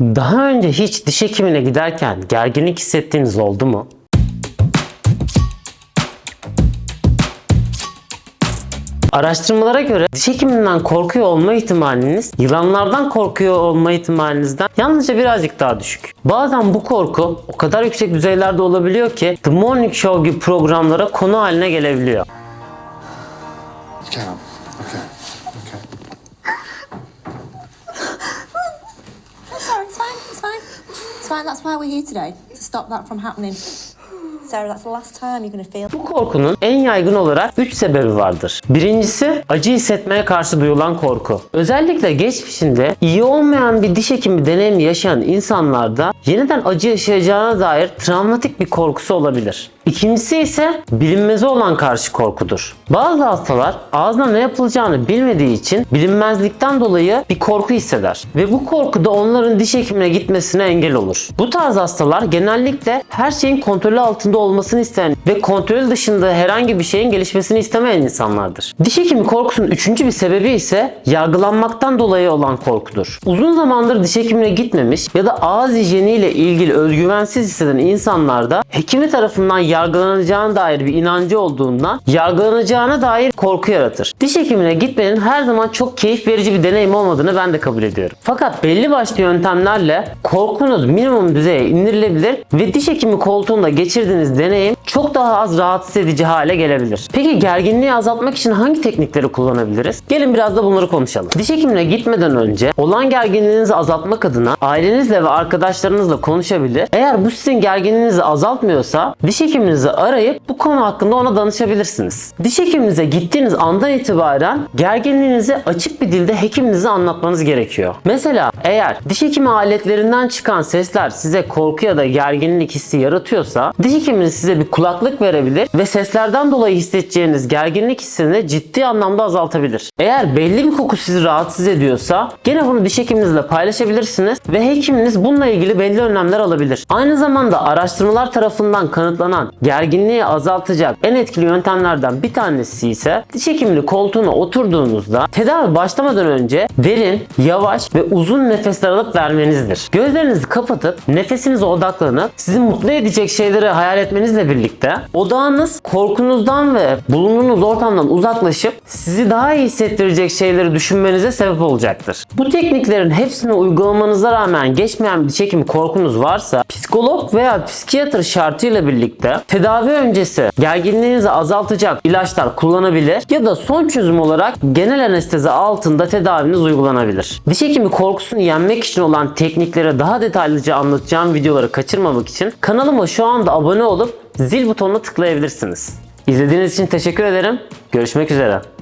Daha önce hiç diş hekimine giderken gerginlik hissettiğiniz oldu mu? Araştırmalara göre diş hekiminden korkuyor olma ihtimaliniz yılanlardan korkuyor olma ihtimalinizden yalnızca birazcık daha düşük. Bazen bu korku o kadar yüksek düzeylerde olabiliyor ki The Morning Show gibi programlara konu haline gelebiliyor. Up. Okay. Okay. It's fine, that's why we're here today, to stop that from happening. Sarah, that's the last time you're to feel... Bu korkunun en yaygın olarak 3 sebebi vardır. Birincisi acı hissetmeye karşı duyulan korku. Özellikle geçmişinde iyi olmayan bir diş hekimi deneyimi yaşayan insanlarda yeniden acı yaşayacağına dair travmatik bir korkusu olabilir. İkincisi ise bilinmeze olan karşı korkudur. Bazı hastalar ağzına ne yapılacağını bilmediği için bilinmezlikten dolayı bir korku hisseder ve bu korku da onların diş hekimine gitmesine engel olur. Bu tarz hastalar genellikle her şeyin kontrolü altında olmasını isteyen ve kontrol dışında herhangi bir şeyin gelişmesini istemeyen insanlardır. Diş hekimi korkusunun üçüncü bir sebebi ise yargılanmaktan dolayı olan korkudur. Uzun zamandır diş hekimine gitmemiş ya da ağız hijyeniyle ilgili özgüvensiz hisseden insanlarda hekimi tarafından yargılanacağına dair bir inancı olduğundan yargılanacağına dair korku yaratır. Diş hekimine gitmenin her zaman çok keyif verici bir deneyim olmadığını ben de kabul ediyorum. Fakat belli başlı yöntemlerle korkunuz minimum düzeye indirilebilir ve diş hekimi koltuğunda geçirdiğiniz deneyim çok daha az rahatsız edici hale gelebilir. Peki gerginliği azaltmak için hangi teknikleri kullanabiliriz? Gelin biraz da bunları konuşalım. Diş hekimine gitmeden önce olan gerginliğinizi azaltmak adına ailenizle ve arkadaşlarınızla konuşabilir. Eğer bu sizin gerginliğinizi azaltmıyorsa diş hekiminizi arayıp bu konu hakkında ona danışabilirsiniz. Diş hekiminize gittiğiniz andan itibaren gerginliğinizi açık bir dilde hekiminize anlatmanız gerekiyor. Mesela eğer diş hekimi aletlerinden çıkan sesler size korku ya da gerginlik hissi yaratıyorsa diş hekiminiz size bir kulaklık verebilir ve seslerden dolayı hissedeceğiniz gerginlik hissini ciddi anlamda azaltabilir. Eğer belli bir koku sizi rahatsız ediyorsa gene bunu diş hekiminizle paylaşabilirsiniz ve hekiminiz bununla ilgili belli önlemler alabilir. Aynı zamanda araştırmalar tarafından kanıtlanan gerginliği azaltacak en etkili yöntemlerden bir tanesi ise diş hekimini koltuğuna oturduğunuzda tedavi başlamadan önce derin, yavaş ve uzun nefesler alıp vermenizdir. Gözlerinizi kapatıp nefesinize odaklanıp sizi mutlu edecek şeyleri hayal etmenizle birlikte odağınız korkunuzdan ve bulunduğunuz ortamdan uzaklaşıp sizi daha iyi hissettirecek şeyleri düşünmenize sebep olacaktır. Bu tekniklerin hepsini uygulamanıza rağmen geçmeyen bir hekimi korkunuz varsa psikolog veya psikiyatr şartıyla birlikte tedavi öncesi gerginliğinizi azaltacak ilaçlar kullanabilir ya da son çözüm olarak genel anestezi altında tedaviniz uygulanabilir. Diş hekimi korkusunu yenmek için olan teknikleri daha detaylıca anlatacağım videoları kaçırmamak için kanalıma şu anda abone olup zil butonuna tıklayabilirsiniz. İzlediğiniz için teşekkür ederim. Görüşmek üzere.